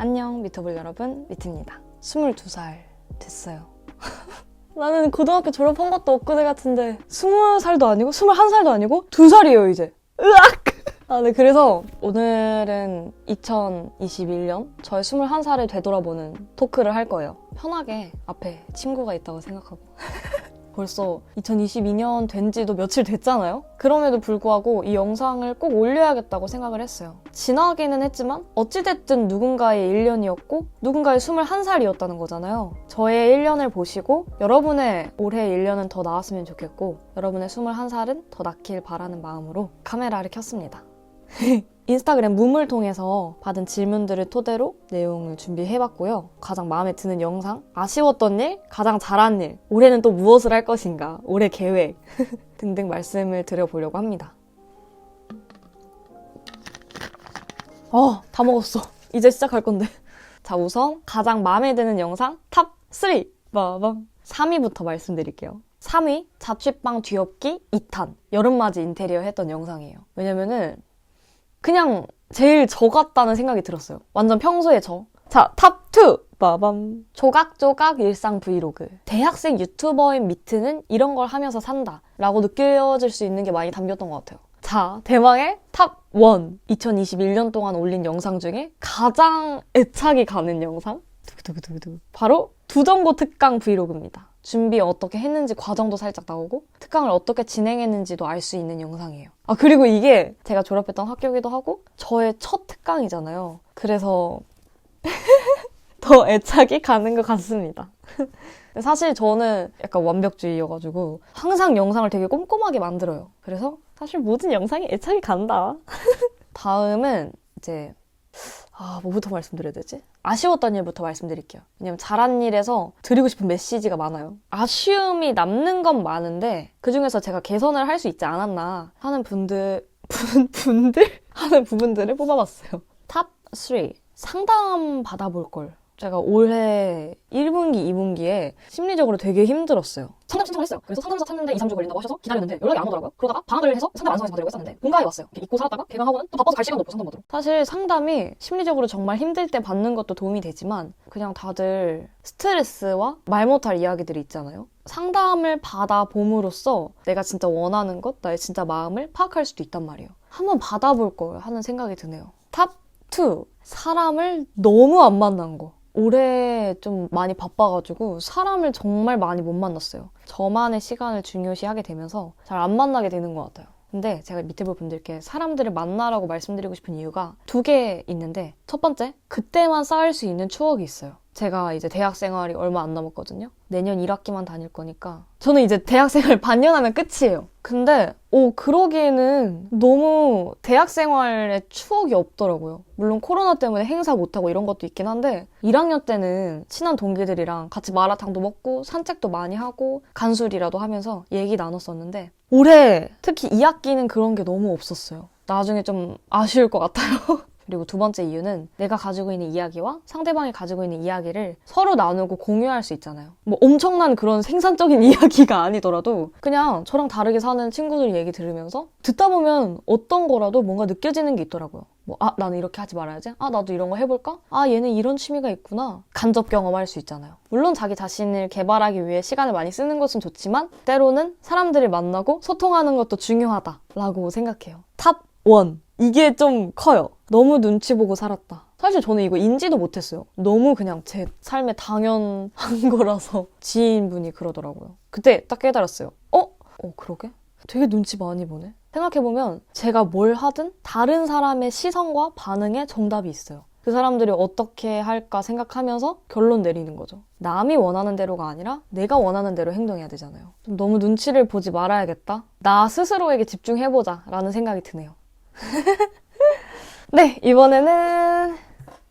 안녕 미터볼 여러분. 미트입니다. 22살 됐어요. 나는 고등학교 졸업한 것도 엊그제 같은데 20살도 아니고 21살도 아니고 2살이에요 이제. 으악! 아, 네, 그래서 오늘은 2021년 저의 21살을 되돌아보는 토크를 할 거예요. 편하게 앞에 친구가 있다고 생각하고. 벌써 2022년 된 지도 며칠 됐잖아요? 그럼에도 불구하고 이 영상을 꼭 올려야겠다고 생각을 했어요. 지나기는 했지만 어찌됐든 누군가의 1년이었고 누군가의 21살이었다는 거잖아요. 저의 1년을 보시고 여러분의 올해 1년은 더 나았으면 좋겠고 여러분의 21살은 더 낫길 바라는 마음으로 카메라를 켰습니다. 인스타그램 룸을 통해서 받은 질문들을 토대로 내용을 준비해봤고요. 가장 마음에 드는 영상, 아쉬웠던 일, 가장 잘한 일, 올해는 또 무엇을 할 것인가, 올해 계획 등등 말씀을 드려보려고 합니다. 어, 다 먹었어. 이제 시작할 건데. 자, 우선 가장 마음에 드는 영상 탑 3! 빠밤. 3위부터 말씀드릴게요. 3위, 자취방 뒤엎기 2탄. 여름맞이 인테리어 했던 영상이에요. 왜냐면은 그냥 제일 저 같다는 생각이 들었어요. 완전 평소에 저. 자, 탑 2! 빠밤. 조각조각 일상 브이로그. 대학생 유튜버인 미트는 이런 걸 하면서 산다. 라고 느껴질 수 있는 게 많이 담겼던 것 같아요. 자, 대망의 탑 1. 2021년 동안 올린 영상 중에 가장 애착이 가는 영상. 두구두구두구. 바로 두정고 특강 브이로그입니다. 준비 어떻게 했는지 과정도 살짝 나오고 특강을 어떻게 진행했는지도 알 수 있는 영상이에요. 아 그리고 이게 제가 졸업했던 학교기도 하고 저의 첫 특강이잖아요. 그래서 더 애착이 가는 것 같습니다. 사실 저는 약간 완벽주의여가지고 항상 영상을 되게 꼼꼼하게 만들어요. 그래서 사실 모든 영상에 애착이 간다. 다음은 이제 아, 뭐부터 말씀드려야 되지? 아쉬웠던 일부터 말씀드릴게요. 왜냐면 잘한 일에서 드리고 싶은 메시지가 많아요. 아쉬움이 남는 건 많은데 그 중에서 제가 개선을 할 수 있지 않았나 하는 분들 분, 분들 하는 부분들을 뽑아봤어요. 탑 3. 상담 받아볼 걸. 제가 올해 1분기, 2분기에 심리적으로 되게 힘들었어요. 상담 신청을 했어요. 그래서 상담사 찾는데 2, 3주 걸린다고 하셔서 기다렸는데 연락이 안 오더라고요. 그러다가 방학을 해서 상담 완성해서 받으려고 했었는데 본가에 왔어요. 이렇게 잊고 살았다가 개강하고는 또 바빠서 갈 시간도 없고 상담 받으러. 사실 상담이 심리적으로 정말 힘들 때 받는 것도 도움이 되지만 그냥 다들 스트레스와 말 못할 이야기들이 있잖아요. 상담을 받아봄으로써 내가 진짜 원하는 것, 나의 진짜 마음을 파악할 수도 있단 말이에요. 한번 받아볼 걸 하는 생각이 드네요. 탑 2. 사람을 너무 안 만난 거. 올해 좀 많이 바빠가지고 사람을 정말 많이 못 만났어요. 저만의 시간을 중요시하게 되면서 잘 안 만나게 되는 것 같아요. 근데 제가 밑에 볼 분들께 사람들을 만나라고 말씀드리고 싶은 이유가 두 개 있는데 첫 번째, 그때만 쌓을 수 있는 추억이 있어요. 제가 이제 대학 생활이 얼마 안 남았거든요. 내년 1학기만 다닐 거니까. 저는 이제 대학 생활 반년 하면 끝이에요. 근데, 오, 그러기에는 너무 대학 생활에 추억이 없더라고요. 물론 코로나 때문에 행사 못하고 이런 것도 있긴 한데, 1학년 때는 친한 동기들이랑 같이 마라탕도 먹고, 산책도 많이 하고, 간술이라도 하면서 얘기 나눴었는데, 올해 특히 2학기는 그런 게 너무 없었어요. 나중에 좀 아쉬울 것 같아요. 그리고 두 번째 이유는 내가 가지고 있는 이야기와 상대방이 가지고 있는 이야기를 서로 나누고 공유할 수 있잖아요. 뭐 엄청난 그런 생산적인 이야기가 아니더라도 그냥 저랑 다르게 사는 친구들 얘기 들으면서 듣다 보면 어떤 거라도 뭔가 느껴지는 게 있더라고요. 뭐, 아, 나는 이렇게 하지 말아야지. 아, 나도 이런 거 해볼까? 아, 얘는 이런 취미가 있구나. 간접 경험할 수 있잖아요. 물론 자기 자신을 개발하기 위해 시간을 많이 쓰는 것은 좋지만, 때로는 사람들을 만나고 소통하는 것도 중요하다라고 생각해요. 탑 1. 이게 좀 커요. 너무 눈치 보고 살았다. 사실 저는 이거 인지도 못했어요. 너무 그냥 제 삶에 당연한 거라서 지인분이 그러더라고요. 그때 딱 깨달았어요. 어? 어, 그러게? 되게 눈치 많이 보네. 생각해보면 제가 뭘 하든 다른 사람의 시선과 반응에 정답이 있어요. 그 사람들이 어떻게 할까 생각하면서 결론 내리는 거죠. 남이 원하는 대로가 아니라 내가 원하는 대로 행동해야 되잖아요. 좀 너무 눈치를 보지 말아야겠다. 나 스스로에게 집중해보자 라는 생각이 드네요. 네, 이번에는,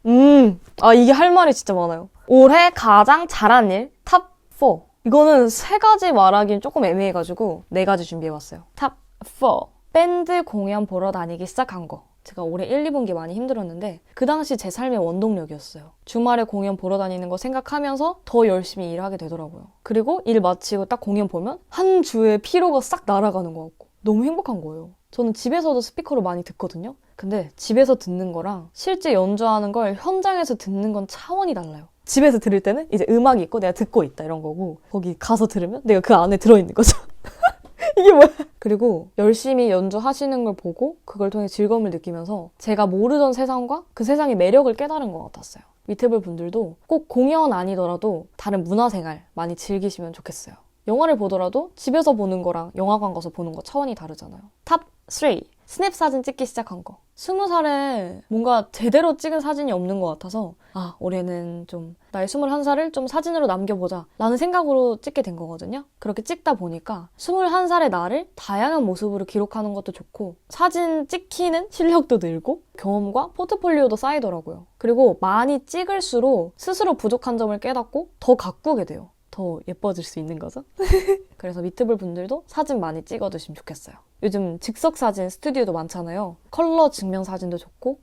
음, 아, 이게 할 말이 진짜 많아요. 올해 가장 잘한 일, 탑 4. 이거는 세 가지 말하기는 조금 애매해가지고, 네 가지 준비해봤어요. 탑 4. 밴드 공연 보러 다니기 시작한 거. 제가 올해 1, 2분기 많이 힘들었는데, 그 당시 제 삶의 원동력이었어요. 주말에 공연 보러 다니는 거 생각하면서 더 열심히 일하게 되더라고요. 그리고 일 마치고 딱 공연 보면, 한 주의 피로가 싹 날아가는 것 같고, 너무 행복한 거예요. 저는 집에서도 스피커로 많이 듣거든요. 근데 집에서 듣는 거랑 실제 연주하는 걸 현장에서 듣는 건 차원이 달라요. 집에서 들을 때는 이제 음악이 있고 내가 듣고 있다 이런 거고 거기 가서 들으면 내가 그 안에 들어있는 거죠. 이게 뭐야? 그리고 열심히 연주하시는 걸 보고 그걸 통해 즐거움을 느끼면서 제가 모르던 세상과 그 세상의 매력을 깨달은 것 같았어요. 미트블 분들도 꼭 공연 아니더라도 다른 문화생활 많이 즐기시면 좋겠어요. 영화를 보더라도 집에서 보는 거랑 영화관 가서 보는 거 차원이 다르잖아요. 탑 3. 스냅 사진 찍기 시작한 거. 스무 살에 뭔가 제대로 찍은 사진이 없는 것 같아서 아 올해는 좀 나의 21살을 좀 사진으로 남겨보자 라는 생각으로 찍게 된 거거든요. 그렇게 찍다 보니까 21살의 나를 다양한 모습으로 기록하는 것도 좋고 사진 찍히는 실력도 늘고 경험과 포트폴리오도 쌓이더라고요. 그리고 많이 찍을수록 스스로 부족한 점을 깨닫고 더 가꾸게 돼요. 더 예뻐질 수 있는 거죠. 그래서 미트블 분들도 사진 많이 찍어두시면 좋겠어요. 요즘 즉석 사진 스튜디오도 많잖아요. 컬러 증명 사진도 좋고.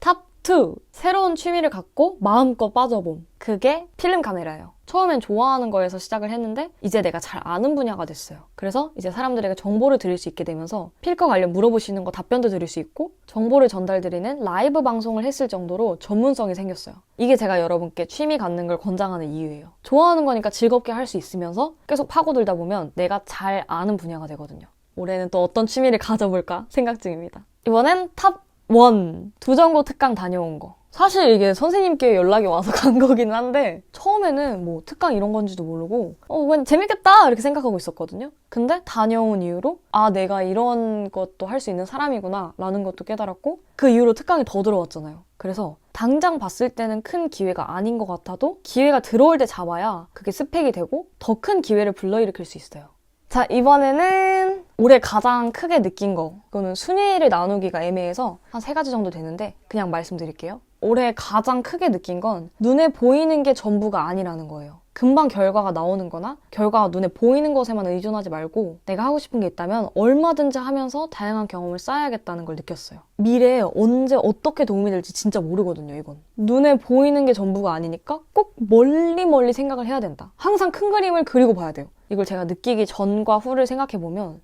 탑 2. 새로운 취미를 갖고 마음껏 빠져봄. 그게 필름 카메라예요. 처음엔 좋아하는 거에서 시작을 했는데 이제 내가 잘 아는 분야가 됐어요. 그래서 이제 사람들에게 정보를 드릴 수 있게 되면서 필과 관련 물어보시는 거 답변도 드릴 수 있고 정보를 전달드리는 라이브 방송을 했을 정도로 전문성이 생겼어요. 이게 제가 여러분께 취미 갖는 걸 권장하는 이유예요. 좋아하는 거니까 즐겁게 할 수 있으면서 계속 파고들다 보면 내가 잘 아는 분야가 되거든요. 올해는 또 어떤 취미를 가져볼까 생각 중입니다. 이번엔 탑 원, 두전고 특강 다녀온 거. 사실 이게 선생님께 연락이 와서 간 거긴 한데, 처음에는 뭐 특강 이런 건지도 모르고, 어, 그냥 재밌겠다! 이렇게 생각하고 있었거든요. 근데 다녀온 이후로, 아, 내가 이런 것도 할 수 있는 사람이구나, 라는 것도 깨달았고, 그 이후로 특강이 더 들어왔잖아요. 그래서 당장 봤을 때는 큰 기회가 아닌 것 같아도, 기회가 들어올 때 잡아야 그게 스펙이 되고, 더 큰 기회를 불러일으킬 수 있어요. 자, 이번에는 올해 가장 크게 느낀 거. 이거는 순위를 나누기가 애매해서 한 세 가지 정도 되는데 그냥 말씀드릴게요. 올해 가장 크게 느낀 건 눈에 보이는 게 전부가 아니라는 거예요. 금방 결과가 나오는 거나 결과가 눈에 보이는 것에만 의존하지 말고 내가 하고 싶은 게 있다면 얼마든지 하면서 다양한 경험을 쌓아야겠다는 걸 느꼈어요. 미래에 언제 어떻게 도움이 될지 진짜 모르거든요, 이건. 눈에 보이는 게 전부가 아니니까 꼭 멀리 멀리 생각을 해야 된다. 항상 큰 그림을 그리고 봐야 돼요. 이걸 제가 느끼기 전과 후를 생각해 보면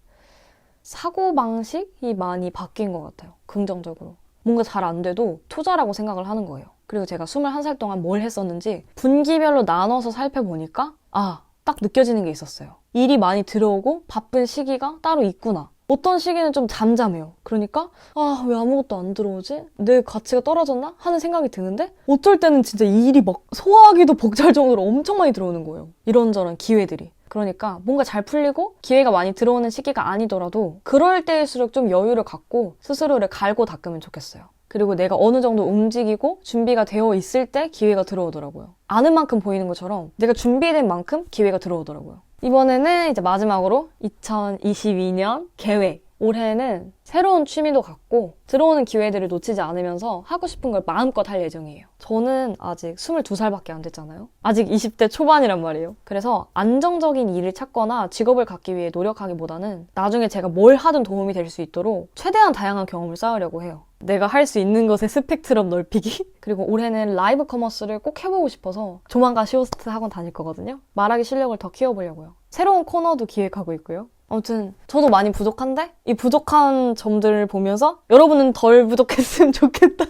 사고방식이 많이 바뀐 것 같아요. 긍정적으로. 뭔가 잘 안 돼도 투자라고 생각을 하는 거예요. 그리고 제가 21살 동안 뭘 했었는지 분기별로 나눠서 살펴보니까 아, 딱 느껴지는 게 있었어요. 일이 많이 들어오고 바쁜 시기가 따로 있구나. 어떤 시기는 좀 잠잠해요. 그러니까 아, 왜 아무것도 안 들어오지? 내 가치가 떨어졌나? 하는 생각이 드는데 어쩔 때는 진짜 일이 막 소화하기도 벅찰 정도로 엄청 많이 들어오는 거예요. 이런저런 기회들이. 그러니까 뭔가 잘 풀리고 기회가 많이 들어오는 시기가 아니더라도 그럴 때일수록 좀 여유를 갖고 스스로를 갈고 닦으면 좋겠어요. 그리고 내가 어느 정도 움직이고 준비가 되어 있을 때 기회가 들어오더라고요. 아는 만큼 보이는 것처럼 내가 준비된 만큼 기회가 들어오더라고요. 이번에는 이제 마지막으로 2022년 계획. 올해는 새로운 취미도 갖고 들어오는 기회들을 놓치지 않으면서 하고 싶은 걸 마음껏 할 예정이에요. 저는 아직 22살밖에 안 됐잖아요. 아직 20대 초반이란 말이에요. 그래서 안정적인 일을 찾거나 직업을 갖기 위해 노력하기보다는 나중에 제가 뭘 하든 도움이 될 수 있도록 최대한 다양한 경험을 쌓으려고 해요. 내가 할 수 있는 것의 스펙트럼 넓히기? 그리고 올해는 라이브 커머스를 꼭 해보고 싶어서 조만간 시호스트 학원 다닐 거거든요. 말하기 실력을 더 키워보려고요. 새로운 코너도 기획하고 있고요. 아무튼 저도 많이 부족한데 이 부족한 점들을 보면서 여러분은 덜 부족했으면 좋겠다.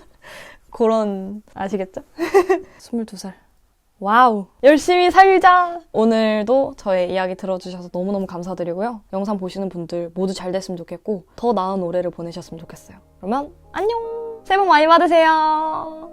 그런 아시겠죠? 22살. 와우. 열심히 살자! 오늘도 저의 이야기 들어주셔서 너무너무 감사드리고요. 영상 보시는 분들 모두 잘 됐으면 좋겠고, 더 나은 올해를 보내셨으면 좋겠어요. 그러면 안녕! 새해 복 많이 받으세요!